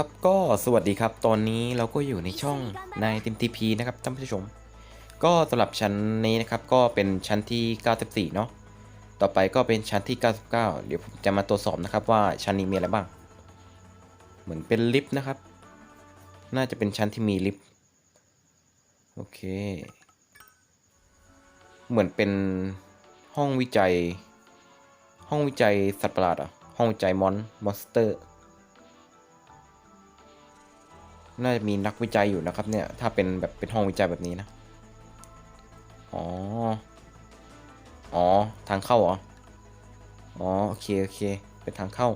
ครับก็สวัสดีครับ ตอนนี้เราก็อยู่ในช่องในติมทีพีนะครับท่านผู้ชม ก็สำหรับชั้นนี้นะครับก็เป็นชั้นที่ 94 เนาะต่อไปก็เป็นชั้นที่ 99 เดี๋ยวผมจะมาตรวจสอบนะครับว่าชั้นนี้มีอะไรบ้าง เหมือนเป็นลิฟต์นะครับ น่าจะเป็นชั้นที่มีลิฟต์โอเค เหมือนเป็นห้องวิจัย ห้องวิจัยสัตว์ประหลาดอะห้องวิจัยมอนมอนสเตอร์ น่าจะมีนักวิจัยอยู่นะครับเนี่ย ถ้าเป็นแบบเป็นห้องวิจัยแบบนี้นะ อ๋อ อ๋อ ทางเข้าเหรอ อ๋อ โอเค โอเค เป็นทางเข้า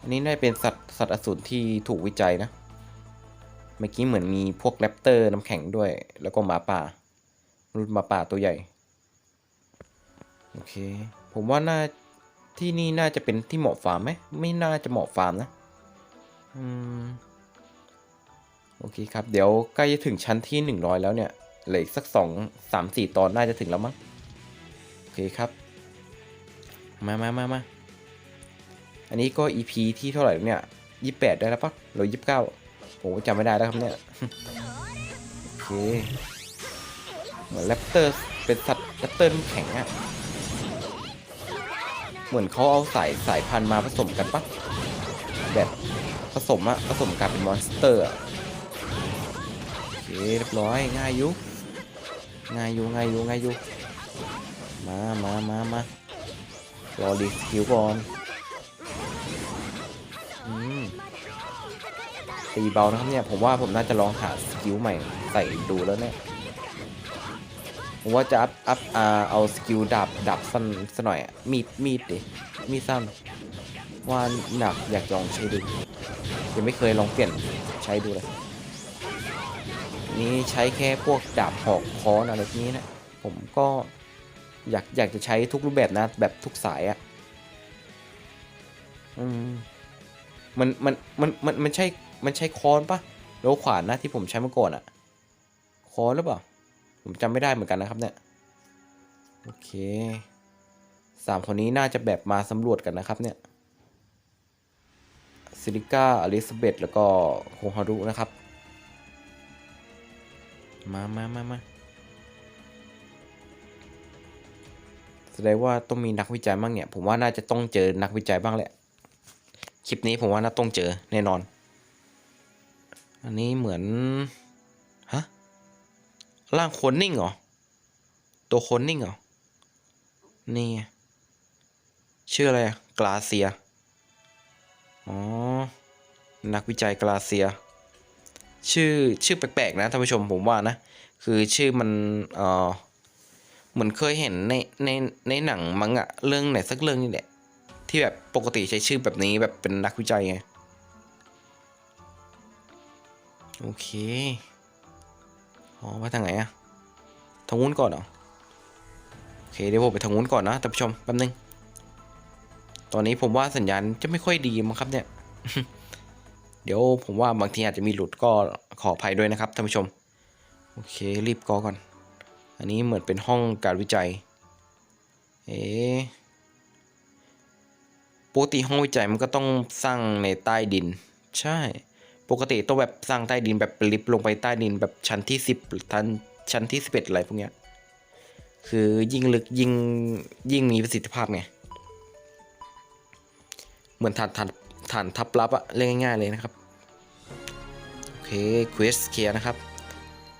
อันนี้น่าจะเป็นสัตว์สัตว์อสูรที่ถูกวิจัยนะ เมื่อกี้เหมือนมีพวกแรปเตอร์น้ำแข็งด้วย แล้วก็หมาป่า รุ่นหมาป่าตัวใหญ่ โอเค ผมว่าน่าที่นี่น่าจะเป็นที่เหมาะฟาร์มไหม ไม่น่าจะเหมาะฟาร์มนะ อืม โอเคครับ เดี๋ยวใกล้จะถึงชั้นที่ 100 แล้วเนี่ยเหลืออีกสัก 2 3 4 ตอนน่าจะถึงแล้วมั้งโอเคครับ มามามามาอันนี้ก็ EP ที่เท่าไหร่เนี่ย28 ได้แล้วปะหรือ 29ผมก็จำไม่ได้แล้วครับเนี่ยโอเคเหมือนแรปเตอร์เป็นสัตว์แรปเตอร์แข็งอะเหมือนเขาเอาสายสายพันธุ์มาผสมกันปะแบบผสมอะผสมกันเป็นมอนสเตอร์อะ เคเรียบร้อยง่ายอยุง่ายอยุง่ายอยุง่ายอยุมามามามารอรีสกิลก่อนอืมตีเบานะครับเนี่ยผมว่าผมน่าจะลองหาสกิลใหม่ใส่ดูแล้วเนี่ยผมว่าจะอัพอัพอ่าเอาสกิลดาบดาบสั้นสักหน่อยมีดมีดดิมีดสั้นว่าหนักอยากลองใช้ดูยังไม่เคยลองเปลี่ยนใช้ดูเลย นี่ใช้แค่พวกดาบหอกค้อนอะไรพวกนี้นะ ผมก็อยากอยากจะใช้ทุกรูปแบบนะ แบบทุกสายอะ่ะอืมมันมันมันมันมันใช่ มันใช่ค้อนปะแล้วขวานนะที่ผมใช้เมื่อก่อนอะ่ะค้อนหรือเปล่า ผมจำไม่ได้เหมือนกันนะครับเนี่ย โอเคสามคนนี้น่าจะแบบมาสำรวจกันนะครับเนี่ยซิลิก้าอลิซาเบธแล้วก็โฮฮารุนะครับ มามามามาแสดงว่าต้องมีนักวิจัยบ้างเนี่ย ผมว่าน่าจะต้องเจอนักวิจัยบ้างแหละ คลิปนี้ผมว่าน่าต้องเจอแน่นอน อันนี้เหมือน ฮะ ร่างโคนนิ่งเหรอ ตัวโคนนิ่งเหรอ นี่ชื่ออะไรอะกลาเซีย อ๋อ นักวิจัยกลาเซีย ชื่อชื่อแปลกๆนะท่านผู้ชมผมว่านะ คือชื่อมันเออเหมือนเคยเห็นในในในหนังมังอะเรื่องไหนสักเรื่องนี่แหละที่แบบปกติใช้ชื่อแบบนี้แบบเป็นนักวิจัยไงโอเค อ๋อมาทางไหนอะทางนู้นก่อนเหรอ โอเคเดี๋ยวผมไปทางนู้นก่อนนะท่านผู้ชมแป๊บนึง ตอนนี้ผมว่าสัญญาณจะไม่ค่อยดีมั้งครับเนี่ย เดี๋ยวผมว่าบางทีอาจจะมีหลุดก็ขออภัยด้วยนะครับท่านผู้ชม โอเครีบกอก่อน อันนี้เหมือนเป็นห้องการวิจัย เอ๊ปกติห้องวิจัยมันก็ต้องสร้างในใต้ดิน ใช่ ปกติต้องแบบสร้างใต้ดินแบบลิฟต์ลงไปใต้ดินแบบชั้นที่สิบชั้นชั้นที่สิบเอ็ดอะไรพวกเนี้ยคือยิ่งลึกยิ่งยิ่งมีประสิทธิภาพไง เหมือนฐานฐาน ฐานทับลับอะเรียกง่ายๆเลยนะครับ โอเคเควสเคลียร์นะครับ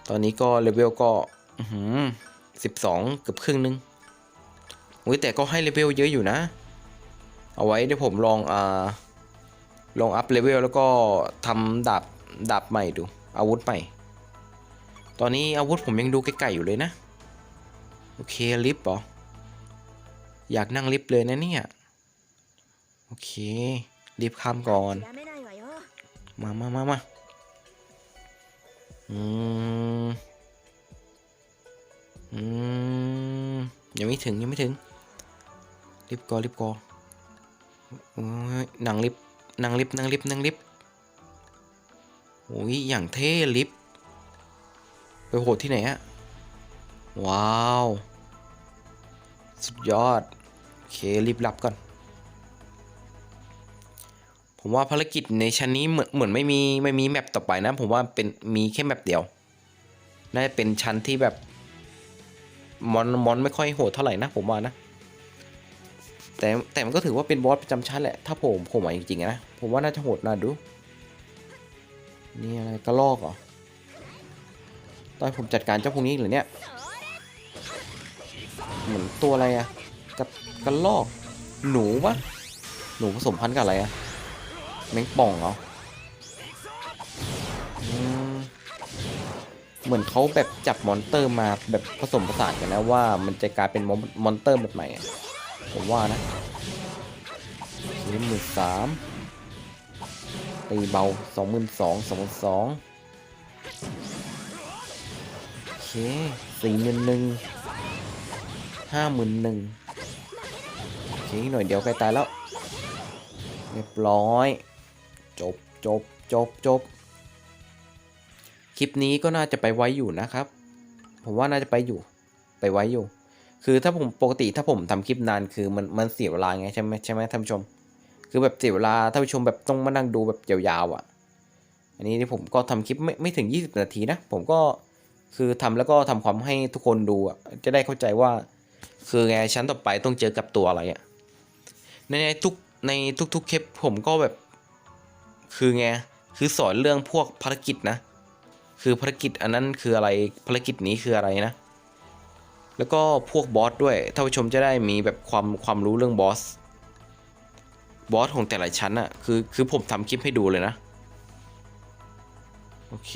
ตอนนี้ก็เลเวลก็สิบสองเกือบครึ่งนึงอุ้ยแต่ก็ให้เลเวลเยอะอยู่นะ เอาไว้เดี๋ยวผมลองอ่าลองอัพเลเวลแล้วก็ทำดาบดาบใหม่ดู อาวุธใหม่ ตอนนี้อาวุธผมยังดูใกลๆอยู่เลยนะ โอเคลิฟต์เหรอ อยากนั่งลิฟต์เลยนะเนี่ย โอเค รีบข้ามก่อน มามามามาอืม อืม ยังไม่ถึงยังไม่ถึง รีบก่อนรีบก่อนนั่งลิหนั่งลิหนั่งลิหนังริบโอ้ยอย่างเท่ลิฟไปโหดที่ไหนอะว้าว สุดยอดเค รีบรับก่อน ผมว่าภารกิจในชั้นนี้เหมือนเหมือนไม่มีไม่มีแมปต่อไปนะ ผมว่าเป็นมีแค่แมปเดียว น่าจะเป็นชั้นที่แบบมอนมอนไม่ค่อยโหดเท่าไหร่นะผมว่านะ แต่แต่มันก็ถือว่าเป็นบอสประจำชั้นแหละ ถ้าผมผมอะจริงๆนะ ผมว่าน่าจะโหดน่าดู นี่อะไรกระลอกเหรอตอนผมจัดการเจ้าพวกนี้เหรือเนี่ย เหมือนตัวอะไรอะกระกระลอก หนูปะหนูผสมพันธุ์กับอะไรอะ แมงป่องเหรอเหมือนเขาแบบจับมอนเตอร์มาแบบผสมผสานกันนะว่ามันจะกลายเป็นมอนมอนเตอร์แบบใหม่ผมว่านะสี่หมื่นสามตีเบาสองหมื่นสองสองหมื่นสองโอเคสี่หมื่นหนึ่งห้าหมื่นหนึ่งโอเคหน่อยเดียวใกล้ตายแล้วเรียบร้อย จบจบจบจบคลิปนี้ก็น่าจะไปไว้อยู่นะครับ ผมว่าน่าจะไปอยู่ไปไว้อยู่ คือถ้าผมปกติถ้าผมทำคลิปนานคือมันมันเสียเวลาไงใช่ไหมใช่ไหมท่านผู้ชม คือแบบเสียเวลาท่านผู้ชมแบบต้องมานั่งดูแบบยาวๆอะ อันนี้ที่ผมก็ทำคลิปไม่ไม่ถึง 20 นาทีนะ ผมก็คือทำแล้วก็ทำความให้ทุกคนดูอะจะได้เข้าใจว่า คือไงชั้นต่อไปต้องเจอกับตัวอะไรอะในทุกในทุกๆคลิปผมก็แบบ คือไงคือสอนเรื่องพวกภารกิจนะ คือภารกิจอันนั้นคืออะไรภารกิจนี้คืออะไรนะ แล้วก็พวกบอสด้วยท่านผู้ชมจะได้มีแบบความความรู้เรื่องบอสบอสของแต่ละชั้นอะคือคือผมทำคลิปให้ดูเลยนะ โอเค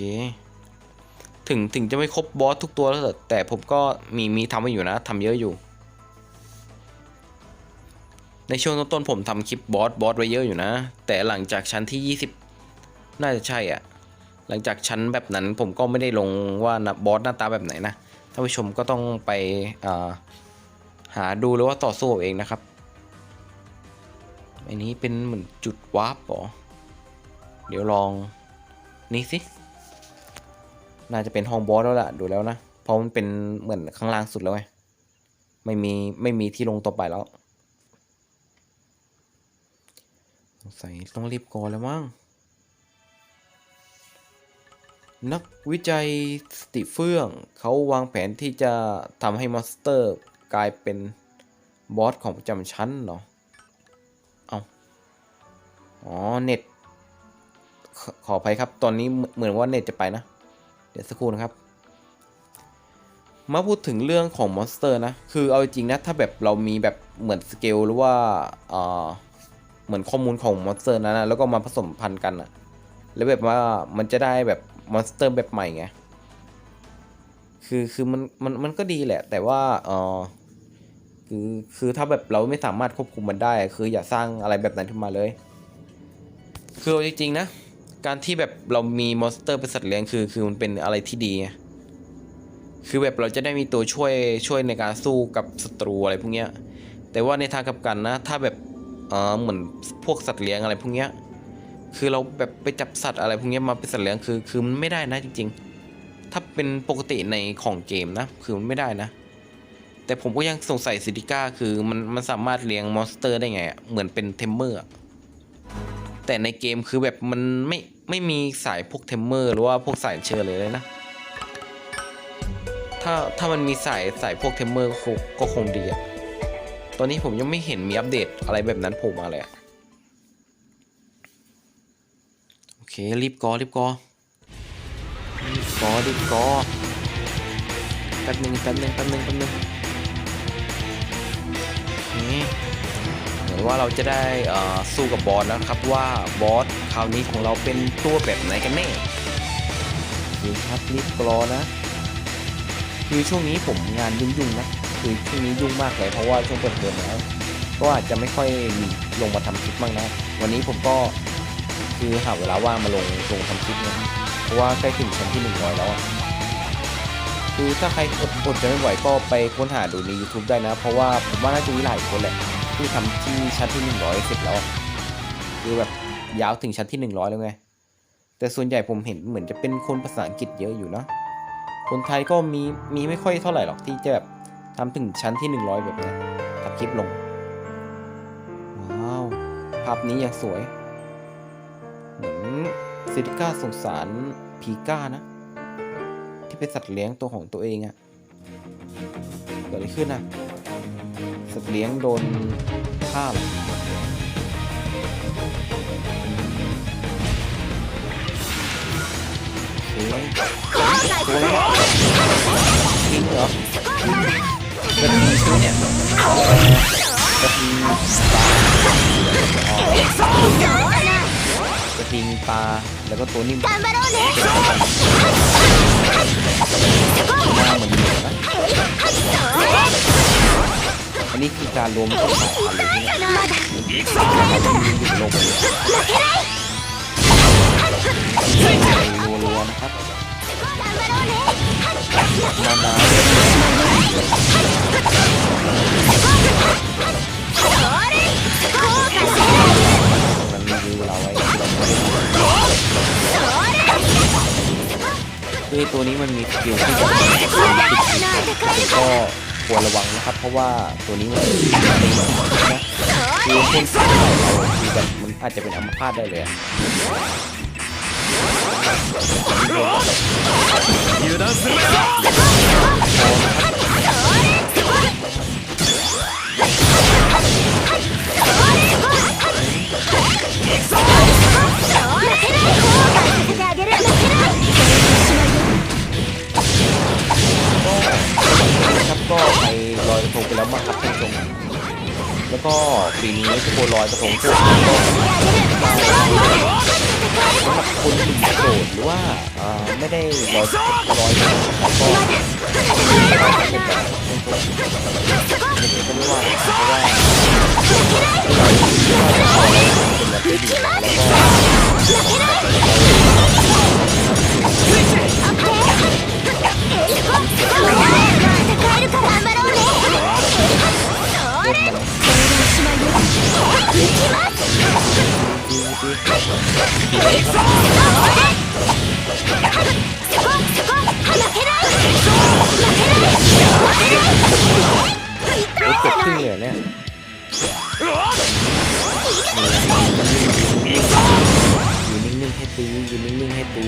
ถึงถึงจะไม่ครบบอสทุกตัวแล้วแต่ผมก็มีมีทำไว้อยู่นะทำเยอะอยู่ ในช่วงต้นๆผมทำคลิปบอสบอสไว้เยอะอยู่นะ แต่หลังจากชั้นที่ 20 น่าจะใช่อะหลังจากชั้นแบบนั้นผมก็ไม่ได้ลงว่านะบอสหน้าตาแบบไหนนะท่านผู้ชมก็ต้องไปาหาดูหรือว่าต่อสู้เอาเองนะครับอันนี้เป็นเหมือนจุดวาร์ปหรอ เดี๋ยวลองนี่สิ น่าจะเป็นห้องบอสแล้วล่ะ ดูแล้วนะ เพราะมันเป็นเหมือนข้างล่างสุดแล้วไง ไม่มีไม่มีที่ลงต่อไปแล้ว สงสัยต้องรีบก่อนแล้วมั้ง นักวิจัยสติเฟื่อง เขาวางแผนที่จะทำให้มอนสเตอร์ กลายเป็นบอสของประจำชั้นเหรอ เอาอ๋อ เน็ต ขออภัยครับ ตอนนี้เหมือนว่าเน็ตจะไปนะ เดี๋ยวสักครู่นะครับ มาพูดถึงเรื่องของมอนสเตอร์นะ คือเอาจริงนะ ถ้าแบบเรามีแบบเหมือนสเกลหรือว่าอ่อ เหมือนข้อมูลของมอนสเตอร์นั้นนะแล้วก็มาผสมพันธุ์กันอะแล้วแบบว่ามันจะได้แบบมอนสเตอร์แบบใหม่ไงคือคือมันมันมันก็ดีแหละ แต่ว่าเออคือคือถ้าแบบเราไม่สามารถควบคุมมันได้ คืออย่าสร้างอะไรแบบนั้นขึ้นมาเลย คือจริงๆนะ การที่แบบเรามีมอนสเตอร์เป็นสัตว์เลี้ยงคือคือมันเป็นอะไรที่ดี คือแบบเราจะได้มีตัวช่วยช่วยในการสู้กับศัตรูอะไรพวกเนี้ย แต่ว่าในทางกลับกันนะ ถ้าแบบ เออเหมือนพวกสัตว์เลี้ยงอะไรพวกเนี้ยคือเราแบบไปจับสัตว์อะไรพวกเนี้ยมาเป็นสัตว์เลี้ยงคือคือมันไม่ได้นะจริง ๆ ถ้าเป็นปกติในของเกมนะคือมันไม่ได้นะ แต่ผมก็ยังสงสัยซิติก้าคือมันมันสามารถเลี้ยงมอนสเตอร์ได้ไงอะเหมือนเป็นเทมเมอร์แต่ในเกมคือแบบมันไม่ไม่มีสายพวกเทมเมอร์หรือว่าพวกสายเชิญเลยเลยนะ ถ้าถ้ามันมีสายสายพวกเทมเมอร์ก็คงดีอะ ตอนนี้ผมยังไม่เห็นมีอัปเดตอะไรแบบนั้นโผล่มาเลยโอเค รีบกอรีบกอรีบกอรีบกอแป๊บหนึงแป๊บหนึงแป๊บหนึงแป๊บหนึงนี่เหมือนว่าเราจะได้สู้กับบอสแล้วนะครับว่าบอสคราวนี้ของเราเป็นตัวแบบไหนกันแน่โอเคครับรีบกรอนะ คือช่วงนี้ผมงานยุ่งๆนะ คือช่วงนี้ยุ่งมากเลยเพราะว่าช่วงเปิดเทอมแล้วก็อาจจะไม่ค่อยมีลงมาทำคลิปบ้างนะ วันนี้ผมก็คือหาเวลาว่างมาลงลงทำคลิปนะเพราะว่าใกล้ถึงชั้นที่หนึ่งร้อยแล้วอะคือถ้าใครอดอดจะไม่ไหวก็ไปค้นหาดูใน YouTube ได้นะ เพราะว่าผมว่าน่าจะมีหลายคนแหละที่ทำที่ชั้นที่หนึ่งร้อยเสร็จแล้วคือแบบยาวถึงชั้นที่หนึ่งร้อยแล้วไงแต่ส่วนใหญ่ผมเห็นเหมือนจะเป็นคนภาษาอังกฤษเยอะอยู่นะคนไทยก็มีมีไม่ค่อยเท่าไหร่หรอกที่จะแบบ ทำถึงชั้นที่ 100 แบบเนี้ยทำคลิปลง ว้าว ภาพนี้อย่างสวย เหมือนซิลิก้าสงสารพีก้านะ ที่เป็นสัตว์เลี้ยงตัวของตัวเองอะเกิดอะไรขึ้นอะสัตว์เลี้ยงโดนฆ่าเหรอโอเคตัวอะไรลิงเหรอ จะมีชื่อเนี่ยกระทิงปลาแล้วก็กระทิงปลาแล้วก็ตัวนิ่มาเหมือนเหมอนนะอันนี้คือการรวมเข้าไปลงไปลรัวๆนะครับ มานามันมีเราไว้คือตัวนี้มันมีสกิลที่แก็ควรระวังนะครับ เพราะว่าตัวนี้มันตีนะคือเพื่อนเราคือแบบมันอาจจะเป็นอัมพาตได้เลย 油断するな。よ ก็ปีนี้ทุกคนลอยกระทงพวกนี้ก็สำหรับคนที่โสดหรือว่าไม่ได้ลอยลอยกระทงก็ไม่ว่าเพราะว่าเป็นแบบที่ดีแล้วก็ ตีอยู่นิ่งๆให้ตี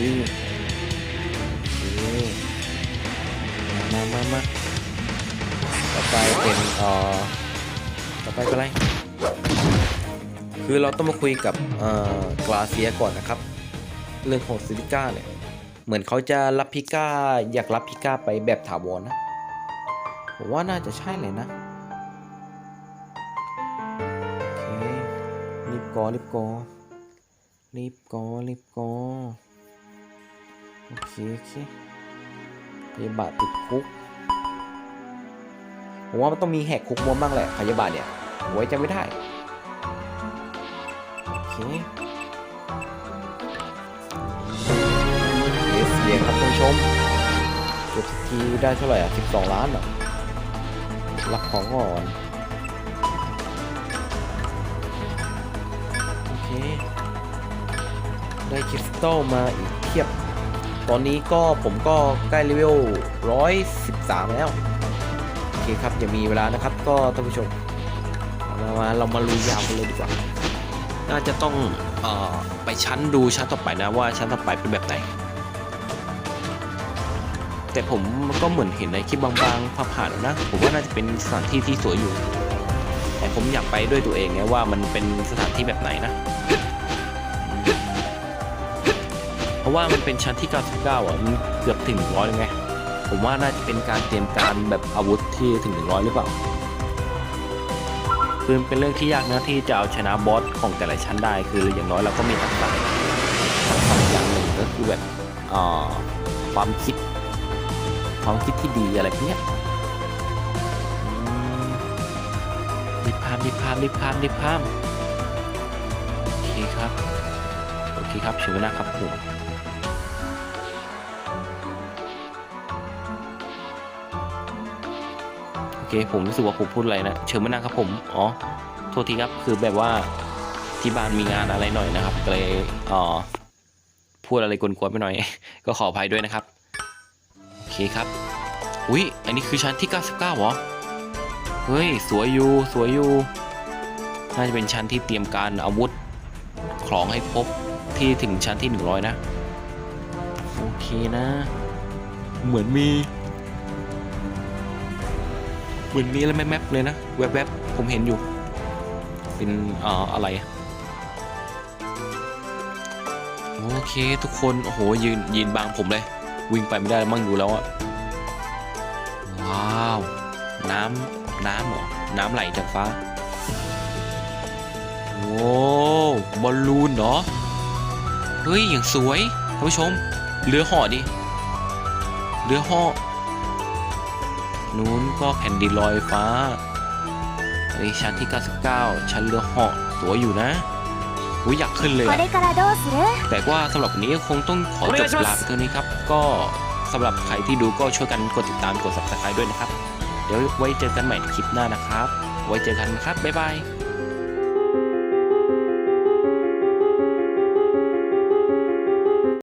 โอเคมามามาต่อไปเป็นอ่อต่อไปเป็นอะไร คือเราต้องมาคุยกับเอ่อกลาเซียก่อนนะครับ เรื่องของซิลิก้าเนี่ย เหมือนเขาจะรับพิก้าอยากรับพิก้าไปแบบถาวรนะ ผมว่าน่าจะใช่เลยนะโอเครีบกอรีบกอ รีบก่อรีบก่อโอเค โอเคพยาบาทติดคุก ผมว่ามันต้องมีแหกคุกม้วนบ้างแหละพยาบาทเนี่ยไว้จะไม่ได้ โอเคเสียครับท่านผู้ชมเก็บสักทีได้เท่าไหร่อะ 12 ล้านเหรอรับของก่อน โอเค ได้คริสตัลมาอีกเทียบ ตอนนี้ก็ผมก็ใกล้เลเวล113 แล้ว โอเคครับอย่ามีเวลานะครับ ก็ท่านผู้ชมเอามาเรามาลุยยาวกันเลยดีกว่า น่าจะต้องอ่อไปชั้นดูชั้นต่อไปนะว่าชั้นต่อไปเป็นแบบไหน แต่ผมก็เหมือนเห็นในคลิปบางๆผ่านๆแล้วนะ ผมว่าน่าจะเป็นสถานที่ที่สวยอยู่ แต่ผมอยากไปด้วยตัวเองไงว่ามันเป็นสถานที่แบบไหนนะ เพราะว่ามันเป็นชั้นที่ 99 อะ มันเกือบถึง100เลยไง ผมว่าน่าจะเป็นการเตรียมการแบบอาวุธที่ถึง 100 หรือเปล่า คือมันเป็นเรื่องที่ยากนะที่จะเอาชนะบอสของแต่ละชั้นได้ คืออย่างน้อยเราก็มีทักษะทักษะอย่างหนึ่งก็คือแบบอ่อความคิด ความคิดที่ดีอะไรพวกเนี้ยรีบพามรีบพามรีบพามรีบพามโอเคครับ โอเคครับเชิญนะครับผม เคผมรู้สึกว่าผมพูดอะไรนะ เชิญมานั่งครับผม อ๋อ โทษทีครับ คือแบบว่าที่บ้านมีงานอะไรหน่อยนะครับก็เลยอ๋อพูดอะไรกวนๆไปหน่อย ก็ขออภัยด้วยนะครับ โอเคครับ อุ้ยอันนี้คือชั้นที่ 99เหรอ เฮ้ย สวยอยู่ สวยอยู่ น่าจะเป็นชั้นที่เตรียมการอาวุธของให้ครบที่ถึงชั้นที่ 100 นะ โอเคนะ เหมือนมี เหมือนมีอะไรแมปๆเลยนะแวบๆผมเห็นอยู่ เป็นเอ่ออะไรโอเคทุกคนโอ้โหยืนยืนบังผมเลย วิ่งไปไม่ได้แล้วมั่งดูแล้วอะว้าว น้ำน้ำเหรอน้ำไหลจากฟ้าโว้บอลลูนเหรอเฮ้ยอย่างสวยท่านผู้ชมเรือห่อดิเรือห่อ นู้นก็แผ่นดินลอยฟ้าอันนี้ชั้นที่ 99 ชั้นเรือเหาะสวยอยู่นะอุ้ยอยากขึ้นเลย แต่ว่าสำหรับวันนี้คงต้องขอจบลาไเท่านี้ครับ ก็สำหรับใครที่ดูก็ช่วยกันกดติดตามกด subscribe ด้วยนะครับ เดี๋ยวไว้เจอกันใหม่ในคลิปหน้านะครับ ไว้เจอกันครับ บ๊ายบาย